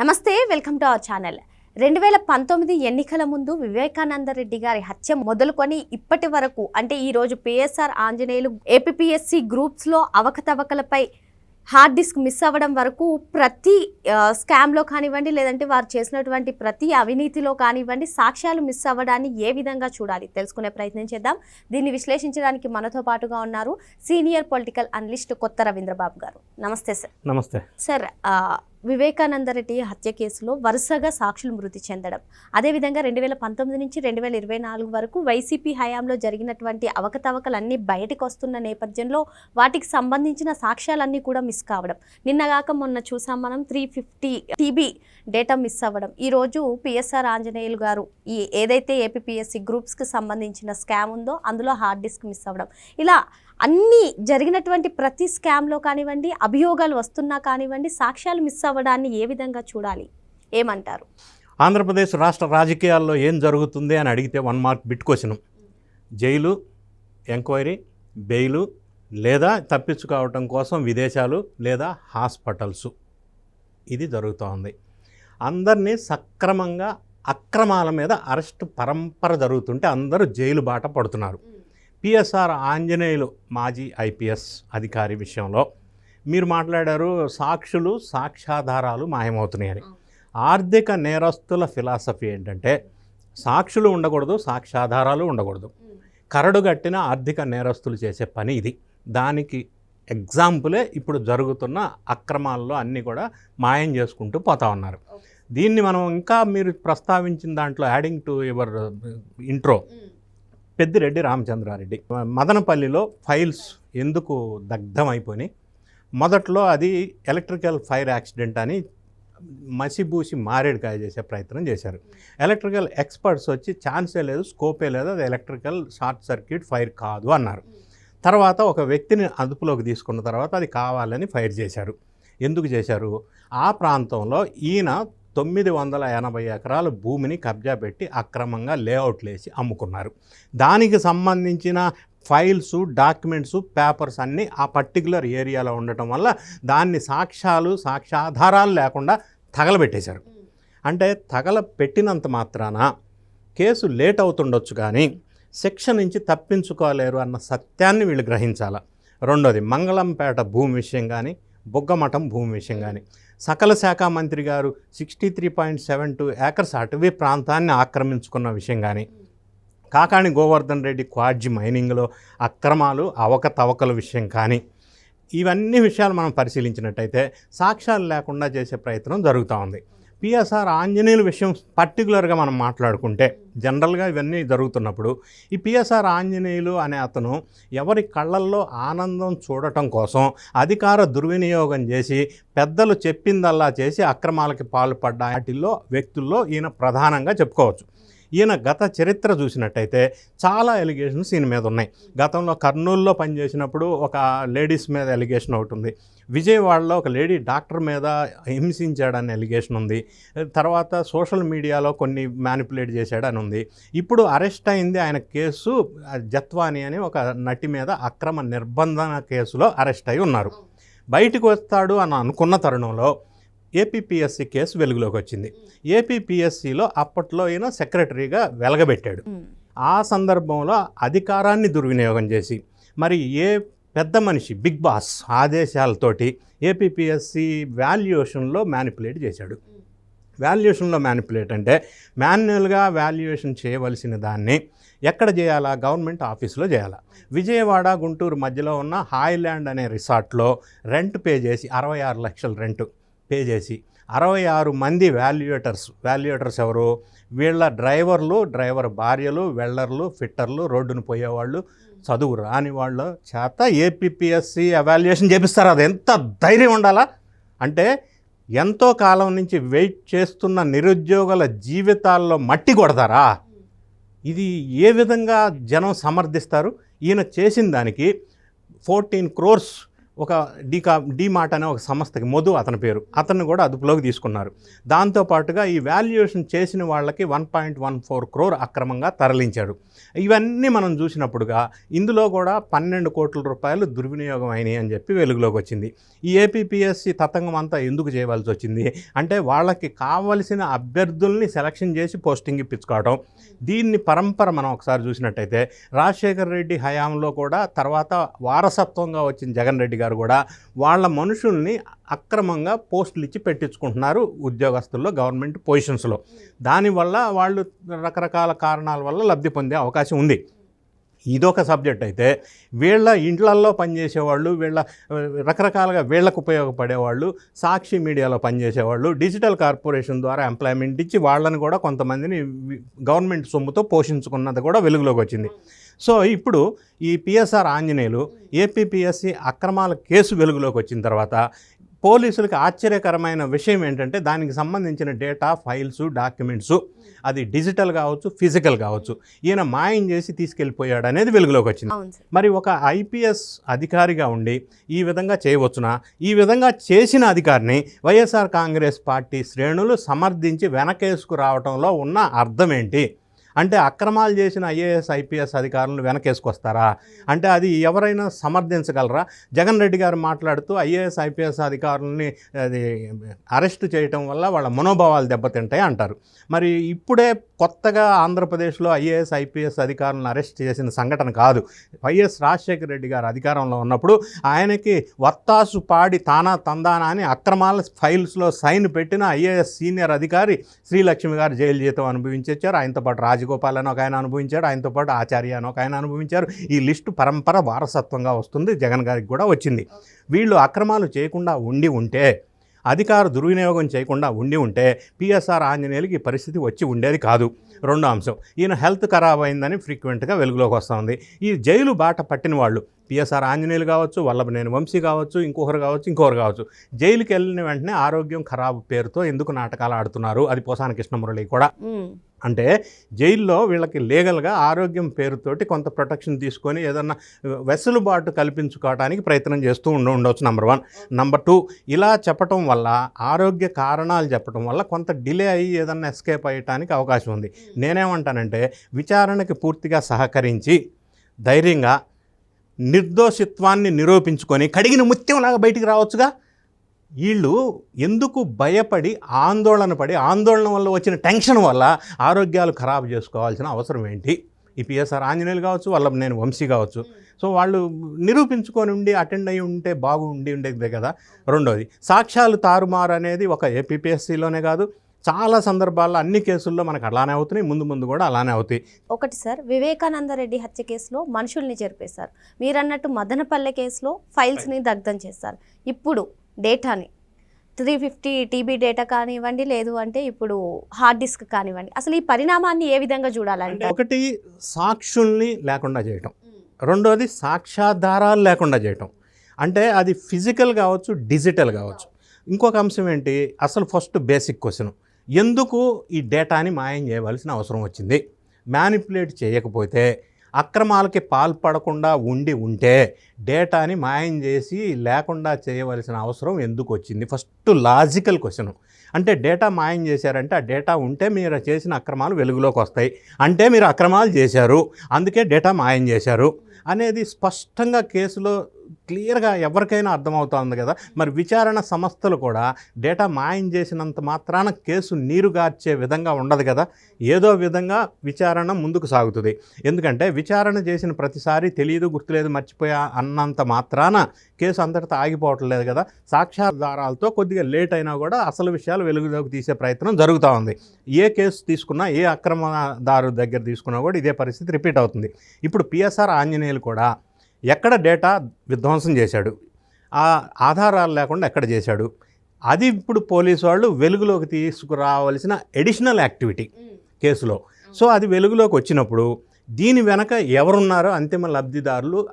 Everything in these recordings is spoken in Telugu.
నమస్తే వెల్కమ్ టు అవర్ ఛానల్. రెండు వేల పంతొమ్మిది ఎన్నికల ముందు వివేకానంద రెడ్డి గారి హత్య మొదలుకొని ఇప్పటి వరకు అంటే ఈ రోజు పిఎస్ఆర్ ఆంజనేయులు ఏపీఎస్సి గ్రూప్స్లో అవకతవకలపై హార్డ్ డిస్క్ మిస్ అవ్వడం వరకు ప్రతి స్కామ్లో కానివ్వండి లేదంటే వారు చేసినటువంటి ప్రతి అవినీతిలో కానివ్వండి సాక్ష్యాలు మిస్ అవ్వడాన్ని ఏ విధంగా చూడాలి తెలుసుకునే ప్రయత్నం చేద్దాం. దీన్ని విశ్లేషించడానికి మనతో పాటుగా ఉన్నారు సీనియర్ పొలిటికల్ అనలిస్ట్ కొత్త రవీంద్రబాబు గారు. నమస్తే సార్. నమస్తే. సార్ వివేకానంద రెడ్డి హత్య కేసులో వరుసగా సాక్షులు మృతి చెందడం. అదేవిధంగా రెండు వేల పంతొమ్మిది నుంచి రెండు వేల ఇరవై నాలుగు వరకు వైసీపీ హయాంలో జరిగినటువంటి అవకతవకలన్నీ బయటకు వస్తున్న నేపథ్యంలో వాటికి సంబంధించిన సాక్ష్యాలన్నీ కూడా మిస్ కావడం. నిన్నగాక మొన్న చూసాం మనం three fifty TB data miss అవ్వడం. ఈరోజు పిఎస్ఆర్ ఆంజనేయులు గారు ఈ ఏదైతే ఏపీఎస్సి గ్రూప్స్కి సంబంధించిన స్కామ్ ఉందో అందులో హార్డ్ డిస్క్ మిస్ అవ్వడం. ఇలా అన్ని జరిగినటువంటి ప్రతి స్కామ్లో కానివ్వండి అభియోగాలు వస్తున్నా కానివ్వండి సాక్ష్యాలు మిస్ అవ్వడాన్ని ఏ విధంగా చూడాలి? ఏమంటారు? ఆంధ్రప్రదేశ్ రాష్ట్ర రాజకీయాల్లో ఏం జరుగుతుంది అని అడిగితే one mark bit question. Jail enquiry bail లేదా తప్పించుకోవటం కోసం విదేశాలు లేదా హాస్పిటల్స్. ఇది జరుగుతూ ఉంది. అందరినీ సక్రమంగా అక్రమాల మీద అరెస్ట్ పరంపర జరుగుతుంటే అందరూ జైలు బాట పడుతున్నారు. పిఎస్ఆర్ ఆంజనేయులు మాజీ ఐపీఎస్ అధికారి విషయంలో మీరు మాట్లాడారు సాక్షులు సాక్ష్యాధారాలు మాయమవుతున్నాయని. ఆర్థిక నేరస్తుల ఫిలాసఫీ ఏంటంటే సాక్షులు ఉండకూడదు సాక్ష్యాధారాలు ఉండకూడదు. కరడుగట్టిన ఆర్థిక నేరస్తులు చేసే పని ఇది. దానికి ఎగ్జాంపులే ఇప్పుడు జరుగుతున్న అక్రమాల్లో అన్నీ కూడా మాయం చేసుకుంటూ పోతా ఉన్నారు. దీన్ని మనం ఇంకా మీరు ప్రస్తావించిన దాంట్లో adding to your uh, intro Peddireddy Ramachandra Reddy. మదనపల్లిలో ఫైల్స్ ఎందుకు దగ్ధమైపోయినాయి? మొదట్లో అది ఎలక్ట్రికల్ ఫైర్ యాక్సిడెంట్ అని మసిబూసి మారేడుకాయ చేసే ప్రయత్నం చేశారు. ఎలక్ట్రికల్ ఎక్స్పర్ట్స్ వచ్చి ఛాన్సే లేదు స్కోపే లేదు అది ఎలక్ట్రికల్ షార్ట్ సర్క్యూట్ ఫైర్ కాదు అన్నారు. తర్వాత ఒక వ్యక్తిని అదుపులోకి తీసుకున్న తర్వాత అది కావాలని ఫైర్ చేశారు. ఎందుకు చేశారు? ఆ ప్రాంతంలో ఈయన తొమ్మిది వందల ఎనభై ఎకరాల భూమిని కబ్జా పెట్టి అక్రమంగా లేఅవుట్ వేసి అమ్ముకున్నారు. దానికి సంబంధించిన ఫైల్స్ డాక్యుమెంట్స్ పేపర్స్ అన్నీ ఆ పర్టికులర్ ఏరియాలో ఉండటం వల్ల దాన్ని సాక్ష్యాలు సాక్ష్యాధారాలు లేకుండా తగలబెట్టేశారు. అంటే తగలపెట్టినంత మాత్రాన కేసు లేట్ అవుతుండొచ్చు కానీ శిక్ష నుంచి తప్పించుకోలేరు అన్న సత్యాన్ని వీళ్ళు గ్రహించాల. రెండోది మంగళంపేట భూమి విషయం కానీ బుగ్గమఠం భూమి విషయం కానీ సకల శాఖ మంత్రి గారు sixty three point seven two acres అటవీ ప్రాంతాన్ని ఆక్రమించుకున్న విషయం కానీ కాకాణి గోవర్ధన్ రెడ్డి క్వాడ్జి మైనింగ్లో అక్రమాలు అవకతవకల విషయం కానీ ఇవన్నీ విషయాలు మనం పరిశీలించినట్టయితే సాక్ష్యాలు లేకుండా చేసే ప్రయత్నం జరుగుతూ ఉంది. పిఎస్ఆర్ ఆంజనేయుల విషయం పర్టికులర్గా మనం మాట్లాడుకుంటే జనరల్గా ఇవన్నీ జరుగుతున్నప్పుడు ఈ పిఎస్ఆర్ ఆంజనేయులు అనే అతను ఎవరి కళ్ళల్లో ఆనందం చూడటం కోసం అధికార దుర్వినియోగం చేసి పెద్దలు చెప్పిందల్లా చేసి అక్రమాలకి పాల్పడ్డ వాటిల్లో వ్యక్తుల్లో ఈయన ప్రధానంగా చెప్పుకోవచ్చు. ఈయన గత చరిత్ర చూసినట్టయితే చాలా ఎలిగేషన్స్ ఈయన మీద ఉన్నాయి. గతంలో కర్నూలులో పనిచేసినప్పుడు ఒక లేడీస్ మీద ఎలిగేషన్ ఒకటి ఉంది. విజయవాడలో ఒక లేడీ డాక్టర్ మీద హింసించాడని ఎలిగేషన్ ఉంది. తర్వాత సోషల్ మీడియాలో కొన్ని మ్యానిపులేట్ చేశాడని ఉంది. ఇప్పుడు అరెస్ట్ అయింది ఆయన కేసు జత్వాని అని ఒక నటి మీద అక్రమ నిర్బంధన కేసులో అరెస్ట్ అయి ఉన్నారు. బయటకు వస్తాడు అని అనుకున్న తరుణంలో ఏపీపీఎస్సీ కేసు వెలుగులోకి వచ్చింది ఏపీపీఎస్సీలో అప్పట్లో ఈయన సెక్రటరీగా వెలగబెట్టాడు. ఆ సందర్భంలో అధికారాన్ని దుర్వినియోగం చేసి మరి ఏ పెద్ద మనిషి బిగ్ బాస్ ఆదేశాలతోటి ఏపీపీఎస్సి వాల్యుయేషన్లో మ్యానిపులేట్ చేశాడు. వాల్యుయేషన్లో మ్యానిపులేట్ అంటే మాన్యువల్గా వాల్యుయేషన్ చేయవలసిన దాన్ని ఎక్కడ చేయాలా? గవర్నమెంట్ ఆఫీస్లో చేయాలా? విజయవాడ గుంటూరు మధ్యలో ఉన్న హాయ్లాండ్ అనే రిసార్ట్లో రెంట్ పే చేసి అరవై ఆరు లక్షల రెంట్. పే చేసి అరవై ఆరు మంది వాల్యుయేటర్స్ వాల్యుయేటర్స్ ఎవరు? వీళ్ళ డ్రైవర్లు డ్రైవర్ భార్యలు వెల్లర్లు ఫిట్టర్లు రోడ్డును పోయేవాళ్ళు చదువు రాని వాళ్ళ చేత ఏపీఎస్సి అవాల్యుయేషన్ చేపిస్తారు? అది ఎంత ధైర్యం ఉండాలా? అంటే ఎంతో కాలం నుంచి వెయిట్ చేస్తున్న నిరుద్యోగుల జీవితాల్లో మట్టి కొడతారా? ఇది ఏ విధంగా జనం సమర్థిస్తారు? ఈయన చేసిన దానికి ఫోర్టీన్ క్రోర్స్ ఒక డీకా డీమార్ట్ అనే ఒక సంస్థకి మధు అతని పేరు. అతన్ని కూడా అదుపులోకి తీసుకున్నారు. దాంతోపాటుగా ఈ వాల్యుయేషన్ చేసిన వాళ్ళకి one point one four crore అక్రమంగా తరలించాడు. ఇవన్నీ మనం చూసినప్పుడుగా ఇందులో కూడా పన్నెండు కోట్ల రూపాయలు దుర్వినియోగం అయినాయి అని చెప్పి వెలుగులోకి వచ్చింది. ఈ ఏపీపీఎస్సి తతంగం అంతా ఎందుకు చేయవలసి వచ్చింది? అంటే వాళ్ళకి కావలసిన అభ్యర్థుల్ని సెలక్షన్ చేసి పోస్టింగ్ ఇప్పించుకోవడం దీన్ని పరంపర మనం ఒకసారి చూసినట్టయితే రాజశేఖర రెడ్డి హయాంలో కూడా తర్వాత వారసత్వంగా వచ్చిన జగన్ రెడ్డి గారు కూడా వాళ్ళ మనుషుల్ని అక్రమంగా పోస్టులు ఇచ్చి పెట్టించుకుంటున్నారు ఉద్యోగస్తుల్లో గవర్నమెంట్ పొజిషన్స్లో. దానివల్ల వాళ్ళు రకరకాల కారణాల వల్ల లబ్ధి పొందే అవకాశం ఉంది. ఇదొక సబ్జెక్ట్ అయితే వీళ్ళ ఇండ్లల్లో పనిచేసేవాళ్ళు వీళ్ళ రకరకాలుగా వీళ్ళకు ఉపయోగపడేవాళ్ళు సాక్షి మీడియాలో పనిచేసేవాళ్ళు డిజిటల్ కార్పొరేషన్ ద్వారా ఎంప్లాయ్మెంట్ ఇచ్చి వాళ్ళని కూడా కొంతమందిని గవర్నమెంట్ సొమ్ముతో పోషించుకున్నది కూడా వెలుగులోకి వచ్చింది. సో ఇప్పుడు ఈ పిఎస్ఆర్ ఆంజనేయులు ఏపీపీఎస్సి అక్రమాల కేసు వెలుగులోకి వచ్చిన తర్వాత పోలీసులకి ఆశ్చర్యకరమైన విషయం ఏంటంటే దానికి సంబంధించిన డేటా ఫైల్స్ డాక్యుమెంట్స్. అది డిజిటల్ కావచ్చు ఫిజికల్ కావచ్చు. ఈయన మాయం చేసి తీసుకెళ్ళిపోయాడు అనేది వెలుగులోకి వచ్చింది. మరి ఒక ఐపీఎస్ అధికారిగా ఉండి ఈ విధంగా చేయవచ్చునా? ఈ విధంగా చేసిన అధికారిని వైఎస్ఆర్ కాంగ్రెస్ పార్టీ శ్రేణులు సమర్థించి వెనకేసుకు రావడంలో ఉన్న అర్థం ఏంటి? అంటే అక్రమాలు చేసిన ఐఏఎస్ ఐపీఎస్ అధికారులను వెనకేసుకొస్తారా? అంటే అది ఎవరైనా సమర్థించగలరా? జగన్ రెడ్డి గారు మాట్లాడుతూ ఐఏఎస్ ఐపీఎస్ అధికారులని అది అరెస్ట్ చేయటం వల్ల వాళ్ళ మనోభావాలు దెబ్బతింటాయి అంటారు. మరి ఇప్పుడే కొత్తగా ఆంధ్రప్రదేశ్లో ఐఏఎస్ ఐపీఎస్ అధికారులను అరెస్ట్ చేసిన సంఘటన కాదు. వైఎస్ రాజశేఖర రెడ్డి గారు అధికారంలో ఉన్నప్పుడు ఆయనకి వత్తాసు పాడి తానా తందానా అని అక్రమాల ఫైల్స్లో సైన్ పెట్టిన ఐఏఎస్ సీనియర్ అధికారి శ్రీలక్ష్మి గారు జైలు జీతం అనుభవించారు ఆయనతో పాటు రాజు రాజగోపాల్ అని ఒక ఆయన అనుభవించాడు. ఆయనతో పాటు ఆచార్య అని ఒక ఆయన అనుభవించారు. ఈ లిస్టు పరంపర వారసత్వంగా వస్తుంది. జగన్ గారికి కూడా వచ్చింది. వీళ్ళు అక్రమాలు చేయకుండా ఉండి ఉంటే అధికార దుర్వినియోగం చేయకుండా ఉండి ఉంటే పిఎస్ఆర్ ఆంజనేయులకి ఈ పరిస్థితి వచ్చి ఉండేది కాదు. రెండో అంశం ఈయన హెల్త్ ఖరాబ్ అయిందని ఫ్రీక్వెంట్గా వెలుగులోకి వస్తుంది. ఈ జైలు బాట పట్టిన వాళ్ళు పిఎస్ఆర్ ఆంజనేయులు కావచ్చు వల్లభనేని వంశీ కావచ్చు ఇంకొకరు కావచ్చు ఇంకొకరు కావచ్చు జైలుకి వెళ్ళిన వెంటనే ఆరోగ్యం ఖరాబ్ పేరుతో ఎందుకు నాటకాలు ఆడుతున్నారు? అది పోసాన కృష్ణమురళి కూడా. అంటే జైల్లో వీళ్ళకి లీగల్గా ఆరోగ్యం పేరుతోటి కొంత ప్రొటెక్షన్ తీసుకొని ఏదన్నా వెసులుబాటు కల్పించుకోవడానికి ప్రయత్నం చేస్తూ ఉండ ఉండవచ్చు నంబర్ వన్ నంబర్ టూ ఇలా చెప్పటం వల్ల ఆరోగ్య కారణాలు చెప్పటం వల్ల కొంత డిలే అయ్యి ఏదన్నా ఎస్కేప్ అయ్యటానికి అవకాశం ఉంది. నేనేమంటానంటే విచారణకి పూర్తిగా సహకరించి ధైర్యంగా నిర్దోషిత్వాన్ని నిరూపించుకొని కడిగిన ముత్యంలాగా బయటికి రావచ్చుగా? వీళ్ళు ఎందుకు భయపడి ఆందోళన పడి ఆందోళన వల్ల వచ్చిన టెన్షన్ వల్ల ఆరోగ్యాలు ఖరాబు చేసుకోవాల్సిన అవసరం ఏంటి? ఈ పిఎస్ఆర్ ఆంజనేయులు కావచ్చు వాళ్ళ నేను వంశీ కావచ్చు. సో వాళ్ళు నిరూపించుకొని ఉండి అటెండ్ అయి ఉంటే బాగుండి ఉండేదే కదా. రెండోది సాక్ష్యాలు తారుమారు అనేది ఒక ఏపీపీఎస్సీలోనే కాదు. చాలా సందర్భాల్లో అన్ని కేసుల్లో మనకు అలానే అవుతున్నాయి ముందు ముందు కూడా అలానే అవుతాయి. ఒకటి సార్ వివేకానంద రెడ్డి హత్య కేసులో మనుషుల్ని జరిపేశారు మీరు అన్నట్టు మదనపల్లె కేసులో ఫైల్స్ని దగ్ధం చేస్తారు ఇప్పుడు డేటాని. త్రీ ఫిఫ్టీ టీబీ డేటా కానివ్వండి లేదు అంటే ఇప్పుడు హార్డ్ డిస్క్ కానివ్వండి. అసలు ఈ పరిణామాన్ని ఏ విధంగా చూడాలంటే? ఒకటి సాక్షుల్ని లేకుండా చేయటం. రెండోది సాక్ష్యాధారాలు లేకుండా చేయటం. అంటే అది ఫిజికల్ కావచ్చు డిజిటల్ కావచ్చు. ఇంకొక అంశం ఏంటి? అసలు ఫస్ట్ బేసిక్ క్వశ్చన్. ఎందుకు ఈ డేటాని మాయం చేయవలసిన అవసరం వచ్చింది? మ్యానిపులేట్ చేయకపోతే అక్రమాలకి పాల్పడకుండా ఉండి ఉంటే డేటాని మాయం చేసి లేకుండా చేయవలసిన అవసరం ఎందుకు వచ్చింది? First logical question. అంటే డేటా మాయం చేశారంటే ఆ డేటా ఉంటే మీరు చేసిన అక్రమాలు వెలుగులోకి వస్తాయి. అంటే మీరు అక్రమాలు చేశారు అందుకే డేటా మాయం చేశారు అనేది స్పష్టంగా కేసులో క్లియర్గా ఎవరికైనా అర్థమవుతోంది కదా. మరి విచారణ సంస్థలు కూడా డేటా మాయం చేసినంత మాత్రాన కేసు నీరుగార్చే విధంగా ఉండదు కదా. ఏదో విధంగా విచారణ ముందుకు సాగుతుంది. ఎందుకంటే విచారణ చేసిన ప్రతిసారి తెలియదు గుర్తులేదు మర్చిపోయా అన్నంత మాత్రాన కేసు అంతటితో ఆగిపోవటం లేదు కదా. సాక్ష్యాధారాలతో కొద్దిగా లేట్ అయినా కూడా అసలు విషయాలు వెలుగులోకి తీసే ప్రయత్నం జరుగుతూ ఉంది. ఏ కేసు తీసుకున్నా ఏ అక్రమదారు దగ్గర తీసుకున్నా కూడా ఇదే పరిస్థితి రిపీట్ అవుతుంది. ఇప్పుడు పిఎస్ఆర్ ఆంజనేయులు కూడా ఎక్కడ డేటా విధ్వంసం చేశాడు? ఆ ఆధారాలు లేకుండా ఎక్కడ చేశాడు? అది ఇప్పుడు పోలీసు వాళ్ళు వెలుగులోకి తీసుకురావాల్సిన ఎడిషనల్ యాక్టివిటీ కేసులో. సో అది వెలుగులోకి వచ్చినప్పుడు దీని వెనక ఎవరున్నారో అంతిమ లబ్ధిదారులు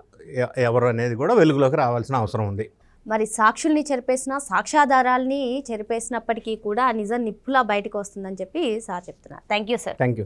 ఎవరు అనేది కూడా వెలుగులోకి రావాల్సిన అవసరం ఉంది. మరి సాక్షుల్ని చెరిపేసిన సాక్ష్యాధారాల్ని చెరిపేసినప్పటికీ కూడా నిజం నిప్పులా బయటకు వస్తుందని చెప్పి సార్ చెప్తున్నారు. Thank you sir. Thank you